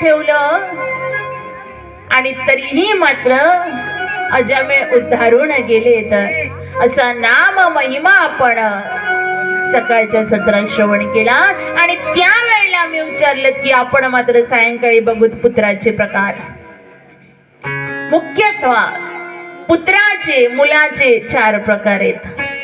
ठेवलं. आणि तरीही मात्र अजामेळ उद्धारून गेले तर असा नाम महिमा आपण सकाळच्या सत्रात श्रवण केला. आणि त्यावेळेला मी विचारलं की आपण मात्र सायंकाळी बघूत पुत्राचे प्रकार. मुख्यत्व पुत्राचे मुलाचे चार प्रकार आहेत.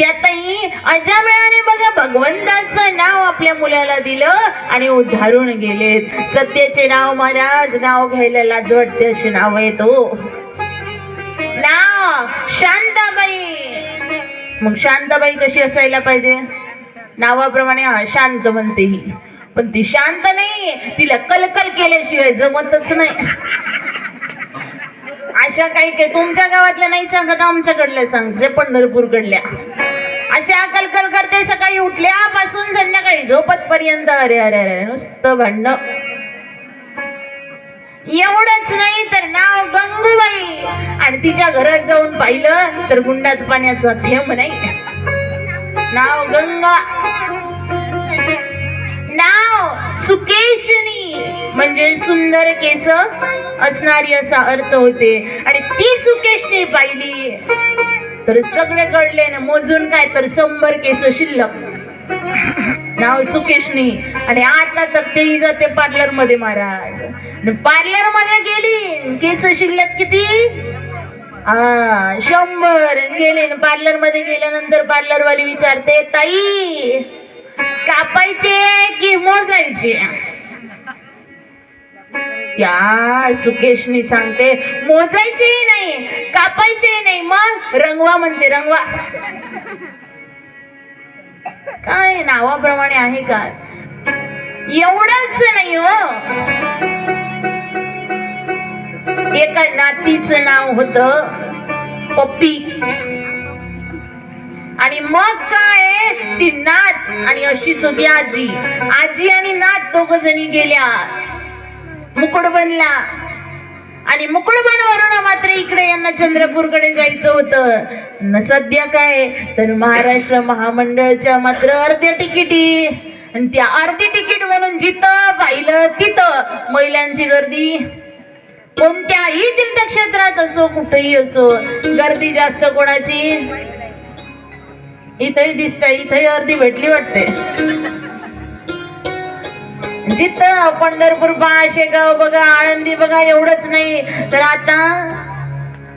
त्यातही अजामेळाने बघा भगवंताचं नाव आपल्या मुलाला दिलं आणि उद्धारून गेलेत. सत्याचे नाव महाराज नाव घ्यायला लाज वाटते असे नाव आहे तो हो. नाव शांताबाई. मग शांताबाई कशी असायला पाहिजे? नावाप्रमाणे हा शांत म्हणते ही. पण ती शांत नाही तिला कलकल केल्याशिवाय जमतच नाही. अशा काही काही तुमच्या गावातल्या नाही सांगत आमच्याकडल्या सांगते पंढरपूरकडल्या. अशी अकलकल करते सकाळी उठल्यापासून संध्याकाळी झोपत पर्यंत अरे अरे अरे नुसतं भांडणं. एवढंच नाही तर नाव गंगूबाई. आणि तिच्या घरात जाऊन पाहिलं तर गुंडात पाण्याचा थेंब नाही. नाव गंगा. नाव सुकेशनी. म्हणजे सुंदर केस असणारी असा अर्थ होते. आणि ती सुकेशनी पाहिली. तर सगळे कळले ना मोजून काय तर शंभर केस शिल्लक. नाव सुकेशनी. आणि आता तर तेही जाते पार्लरमध्ये महाराज. पार्लरमध्ये गेली केस शिल्लक किती? हा शंभर. गेले पार्लरमध्ये गेल्यानंतर पार्लर वाली विचारते ताई कापायचे की मोजायचे? त्या सुकेशनी सांगते मोजायचे नाही. काप मग रंगवा म्हणते रंगवा. काय नावाप्रमाणे आहे का? एवढंच नाही हो. एका नातीचं नाव होत पप्पी. आणि मग काय? ती नात आणि अशीच होती आजी. आजी आणि नात दोघ जणी गेल्या. मुकुट बनला. आणि मुकुटबनवरून मात्र इकडे यांना चंद्रपूरकडे जायचं होतं. सध्या काय? तर महाराष्ट्र महामंडळच्या मात्र अर्ध्या तिकिटी. आणि त्या अर्धी तिकीट म्हणून जिथं पाहिलं तिथं महिलांची गर्दी. कोणत्याही तीर्थक्षेत्रात असो कुठेही असो गर्दी जास्त कोणाची? इथंही दिसतंय इथंही अर्धी भेटली वाटते. जिथं पंढरपूर पहा शेगाव बघा आळंदी बघा एवढंच नाही तर आता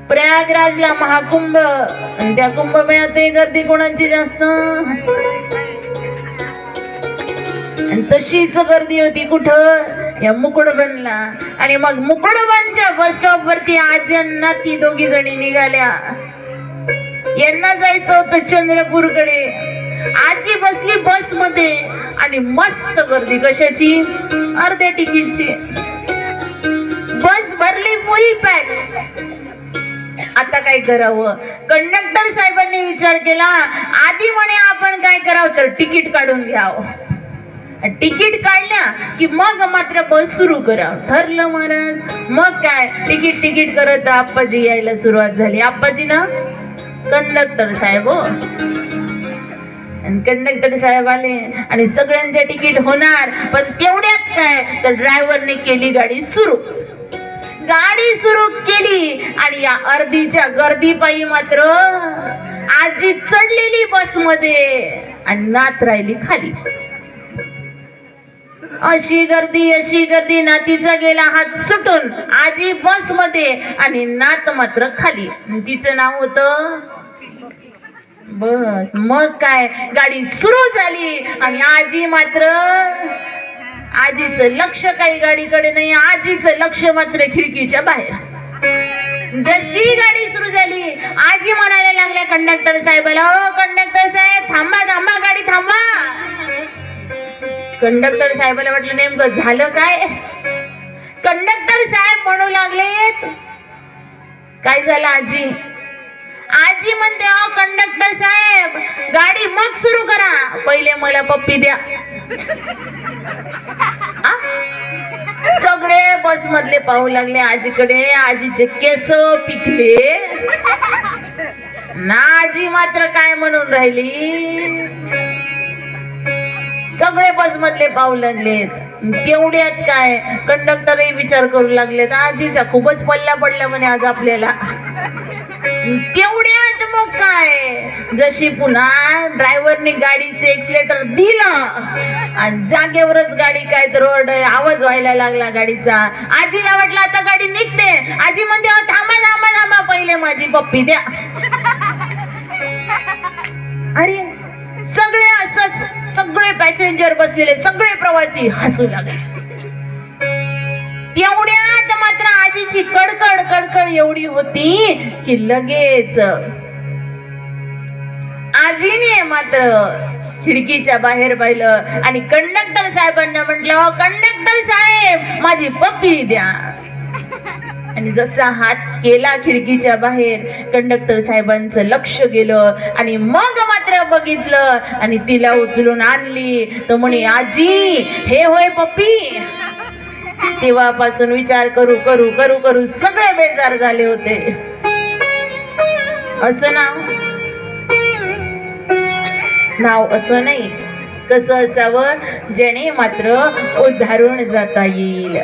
प्रयागराजला महाकुंभ. आणि त्या कुंभमेळ्यातही गर्दी कोणाची जास्त? तशीच गर्दी होती कुठं? या मुकुडबनला. आणि मग मुकुडबनच्या बस स्टॉप वरती आज्यांना ती दोघी जणी निघाल्या. यांना जायचं होतं चंद्रपूरकडे. आजी बसली बसमध्ये आणि मस्त गर्दी. कशाची? अर्ध्या तिकीटची. बस भरली फुल पॅक आता काय करावं? कंडक्टर साहेबांनी विचार केला. आधी म्हणे आपण काय करावं तर तिकीट काढून घ्यावं. तिकीट काढल्या की मग मात्र बस सुरू करा ठरलं महाराज. मग काय? तिकीट तिकीट करत आप्पाजी यायला सुरुवात झाली. आप्पाजी ना? कंडक्टर साहेब हो. कंडक्टर साहेब आले आणि सगळ्यांचे तिकीट होणार पण तेवढ्यात काय? तर ड्रायव्हरने केली गाडी सुरू. गाडी सुरू केली आणि या अर्धीच्या गर्दीपायी मात्र आजी चढलेली बसमध्ये आणि नात राहिली खाली. अशी गर्दी अशी गर्दी नातीचा गेला हात सुटून आजी बसमध्ये आणि नात मात्र खाली. तिचं नाव होतं बस मग काय? गाडी सुरू झाली. आणि आजी मात्र आजीचं लक्ष काही गाडीकडे नाही आजीचं लक्ष मात्र खिडकीच्या बाहेर. जशी गाडी सुरू झाली आजी म्हणायला लागल्या कंडक्टर साहेबाला ओ कंडक्टर साहेब थांबा थांबा गाडी थांबा. कंडक्टर साहेबाला वाटलं नेमकं झालं काय? कंडक्टर साहेब म्हणू लागलेत काय झालं आजी? आजी म्हणते अहो कंडक्टर साहेब गाडी मग सुरू करा. पहिले मला पप्पी द्या. सगळे बस मधले पाहू लागले आजीकडे. आजीचे केस पिकले. ना आजी मात्र काय म्हणून राहिली? सगळे बस मधले पाहू लागलेत तेवढ्यात काय? कंडक्टरही विचार करू लागले आजीचा खूपच पल्ला पडला म्हणे आज आपल्याला. तेवढ्यात जशी पुन्हा ड्रायव्हरने गाडीचे एक्सलेटर दिलं आणि जागेवरच गाडी काय तर रोड आवाज व्हायला लागला गाडीचा. आजीला वाटलं आता गाडी निघते. आजी म्हणते थांबा थांबा थांबा पहिले माझी पप्पी द्या. अरे सगळे असंच सगळे पॅसेंजर बसलेले सगळे प्रवासी हसू लागले. एवढ्यात मात्र आजीची कडकड कडकड एवढी होती की लगेच आजीने मात्र खिडकीच्या बाहेर पाहिलं आणि कंडक्टर साहेबांना म्हटलं कंडक्टर साहेब माझी पप्पी द्या. आणि जसा हात केला खिडकीच्या बाहेर कंडक्टर साहेबांचं लक्ष गेलं आणि मग मात्र बघितलं आणि तिला उचलून आणली. तर म्हणे आजी हे होय पप्पी. तेव्हापासून विचार करू करू करू करू सगळे बेजार झाले होते. असं ना नाव असं नाही. कसं असावं? जेणे मात्र उद्धारून जाता येईल.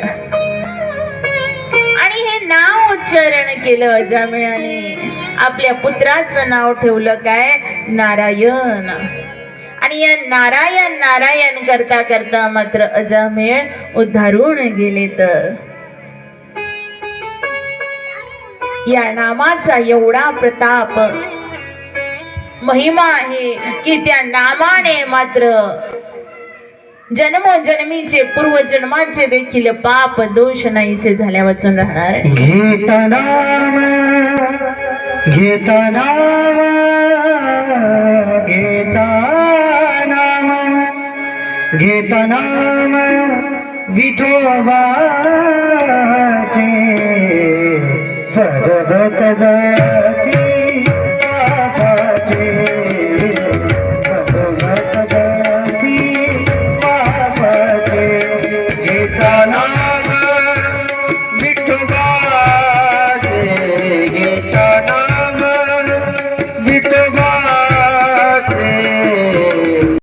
आणि हे नाव उच्चारण केलं जामिळाने आपल्या पुत्राचं नाव ठेवलं काय? नारायण. आणि या नारायण नारायण करता करता मात्र अजामेळ उद्धारून गेले तर या नामाचा एवढा प्रताप महिमा आहे की त्या नामाने मात्र जन्मोजन्मीचे पूर्वजन्मांचे देखील पाप दोष नाहीसे झाल्या वाचून राहणार आहे. घेता नाम घेता नाम घेता नाम घेता नाम विठोबाचे पर्वत जा